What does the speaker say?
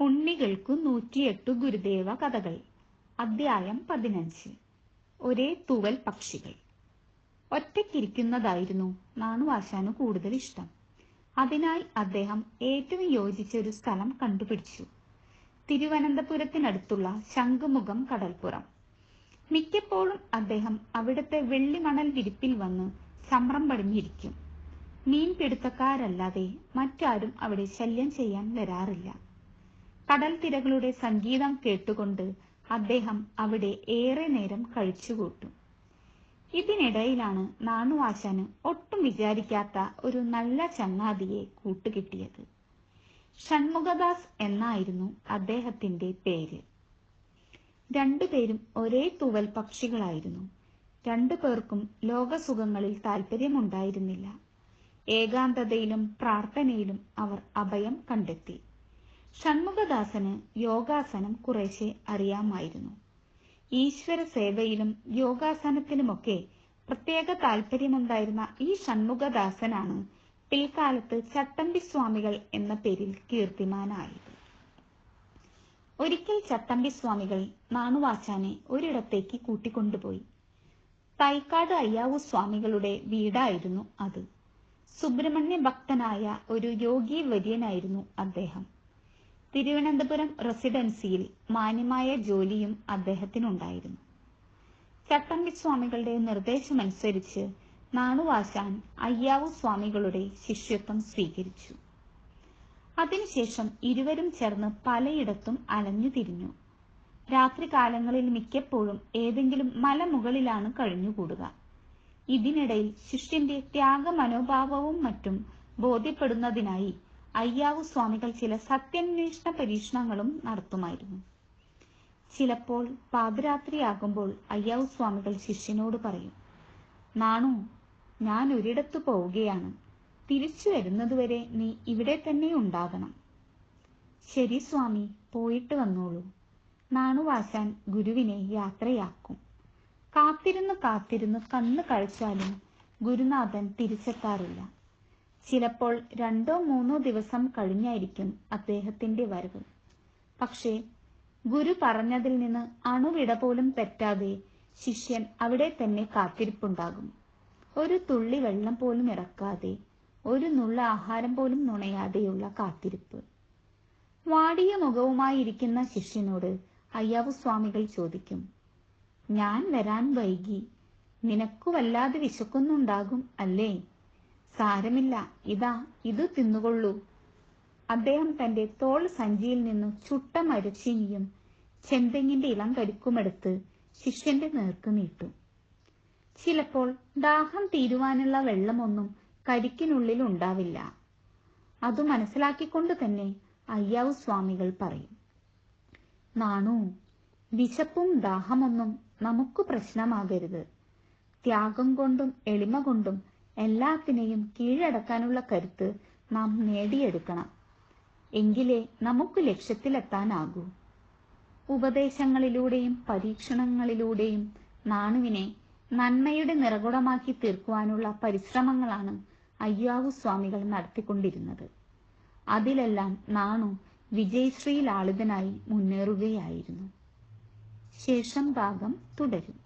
ഉണ്ണികൾക്കു നൂറ്റിയെട്ടു ഗുരുദേവ കഥകൾ. അദ്ധ്യായം പതിനഞ്ച്. ഒരേ തൂവൽ പക്ഷികൾ. ഒറ്റയ്ക്കിരിക്കുന്നതായിരുന്നു നാണുവാശാനു കൂടുതൽ ഇഷ്ടം. അതിനാൽ അദ്ദേഹം ഏറ്റവും യോജിച്ച ഒരു സ്ഥലം കണ്ടുപിടിച്ചു. തിരുവനന്തപുരത്തിനടുത്തുള്ള ശംഖുമുഖം കടൽപ്പുറം. മിക്കപ്പോഴും അദ്ദേഹം അവിടുത്തെ വെള്ളിമണൽ വിരിപ്പിൽ വന്ന് ചമ്രം പടിഞ്ഞിരിക്കും. മീൻപിടുത്തക്കാരല്ലാതെ മറ്റാരും അവിടെ ശല്യം ചെയ്യാൻ വരാറില്ല. കടൽ തിരകളുടെ സംഗീതം കേട്ടുകൊണ്ട് അദ്ദേഹം അവിടെ ഏറെ നേരം കഴിച്ചുകൂട്ടും. ഇതിനിടയിലാണ് നാണുവാശാന് ഒട്ടും വിചാരിക്കാത്ത ഒരു നല്ല ചങ്ങാതിയെ കൂട്ടുകിട്ടിയത്. ഷൺമുഖദാസ് എന്നായിരുന്നു അദ്ദേഹത്തിന്റെ പേര്. രണ്ടുപേരും ഒരേ തൂവൽ പക്ഷികളായിരുന്നു. രണ്ടു പേർക്കും ലോകസുഖങ്ങളിൽ താല്പര്യമുണ്ടായിരുന്നില്ല ഏകാന്തതയിലും പ്രാർത്ഥനയിലും അവർ അഭയം കണ്ടെത്തി. ഷൺമുഖദാസന് യോഗാസനം കുറേശ്ശെ അറിയാമായിരുന്നു. ഈശ്വര സേവയിലും യോഗാസനത്തിലുമൊക്കെ പ്രത്യേക താല്പര്യമുണ്ടായിരുന്ന ഈ ഷൺമുഖദാസനാണ് പിൽക്കാലത്ത് ചട്ടമ്പി സ്വാമികൾ എന്ന പേരിൽ കീർത്തിമാനായത്. ഒരിക്കൽ ചട്ടമ്പി സ്വാമികൾ നാണുവാച്ചാനെ ഒരിടത്തേക്ക് കൂട്ടിക്കൊണ്ടുപോയി. തൈക്കാട് അയ്യാവു സ്വാമികളുടെ വീടായിരുന്നു അത്. സുബ്രഹ്മണ്യ ഭക്തനായ ഒരു യോഗി വര്യനായിരുന്നു അദ്ദേഹം. തിരുവനന്തപുരം റെസിഡൻസിയിൽ മാന്യമായ ജോലിയും അദ്ദേഹത്തിനുണ്ടായിരുന്നു. ചട്ടമ്പി സ്വാമികളുടെ നിർദ്ദേശമനുസരിച്ച് നാണുവാശാൻ അയ്യാവു സ്വാമികളുടെ ശിഷ്യത്വം സ്വീകരിച്ചു. അതിനുശേഷം ഇരുവരും ചേർന്ന് പലയിടത്തും അലഞ്ഞു തിരിഞ്ഞു. രാത്രികാലങ്ങളിൽ മിക്കപ്പോഴും ഏതെങ്കിലും മലമുകളിലാണ് കഴിഞ്ഞുകൂടുക. ഇതിനിടയിൽ ശിഷ്യന്റെ ത്യാഗ മനോഭാവവും മറ്റും ബോധ്യപ്പെടുന്നതിനായി അയ്യാവു സ്വാമികൾ ചില സത്യാന്വേഷണ പരീക്ഷണങ്ങളും നടത്തുമായിരുന്നു. ചിലപ്പോൾ പാതിരാത്രിയാകുമ്പോൾ അയ്യാവു സ്വാമികൾ ശിഷ്യനോട് പറയും നാണു ഞാൻ ഒരിടത്ത് പോവുകയാണ്. തിരിച്ചു വരുന്നതുവരെ നീ ഇവിടെ തന്നെ ഉണ്ടാകണം. ശരി സ്വാമി പോയിട്ട് വന്നോളൂ. നാണുവാശാൻ ഗുരുവിനെ യാത്രയാക്കും. കാത്തിരുന്ന് കാത്തിരുന്ന് കണ്ണു കഴിച്ചാലും ഗുരുനാഥൻ തിരിച്ചെത്താറില്ല. ചിലപ്പോൾ രണ്ടോ മൂന്നോ ദിവസം കഴിഞ്ഞായിരിക്കും അദ്ദേഹത്തിന്റെ വരവ്. പക്ഷേ ഗുരു പറഞ്ഞതിൽ നിന്ന് അണുവിട പോലും തെറ്റാതെ ശിഷ്യൻ അവിടെ തന്നെ കാത്തിരിപ്പുണ്ടാകും. ഒരു തുള്ളി വെള്ളം പോലും ഇറക്കാതെ ഒരു നുള്ള ആഹാരം പോലും നുണയാതെയുള്ള കാത്തിരിപ്പ്. വാടിയ മുഖവുമായിരിക്കുന്ന ശിഷ്യനോട് അയ്യാവു സ്വാമികൾ ചോദിക്കും ഞാൻ വരാൻ വൈകി നിനക്കു വല്ലാതെ വിശക്കുന്നുണ്ടാകും അല്ലേ? സാരമില്ല. ഇതാ ഇത് തിന്നുകൊള്ളൂ. അദ്ദേഹം തന്റെ തോൾ സഞ്ചിയിൽ നിന്നും ചുട്ട മരച്ചീനിയും ചെന്തെങ്ങിന്റെ ഇളം കരിക്കുമെടുത്ത് ശിഷ്യന്റെ നേർക്ക് നീട്ടു. ചിലപ്പോൾ ദാഹം തീരുവാനുള്ള വെള്ളമൊന്നും കരിക്കിനുള്ളിൽ ഉണ്ടാവില്ല. അതു മനസ്സിലാക്കിക്കൊണ്ട് തന്നെ അയ്യാവു സ്വാമികൾ പറയും. നാണു വിശപ്പും ദാഹമൊന്നും നമുക്ക് പ്രശ്നമാകരുത്. ത്യാഗം കൊണ്ടും എളിമ കൊണ്ടും എല്ലാത്തിനെയും കീഴടക്കാനുള്ള കരുത്ത് നാം നേടിയെടുക്കണം. എങ്കിലേ നമുക്ക് ലക്ഷ്യത്തിലെത്താനാകൂ. ഉപദേശങ്ങളിലൂടെയും പരീക്ഷണങ്ങളിലൂടെയും നാണുവിനെ നന്മയുടെ നിറകുടമാക്കി തീർക്കുവാനുള്ള പരിശ്രമങ്ങളാണ് അയ്യാവു സ്വാമികൾ നടത്തിക്കൊണ്ടിരുന്നത്. അതിലെല്ലാം നാണു വിജയശ്രീ ലാളിതനായി മുന്നേറുകയായിരുന്നു. ശേഷം ഭാഗം തുടരും.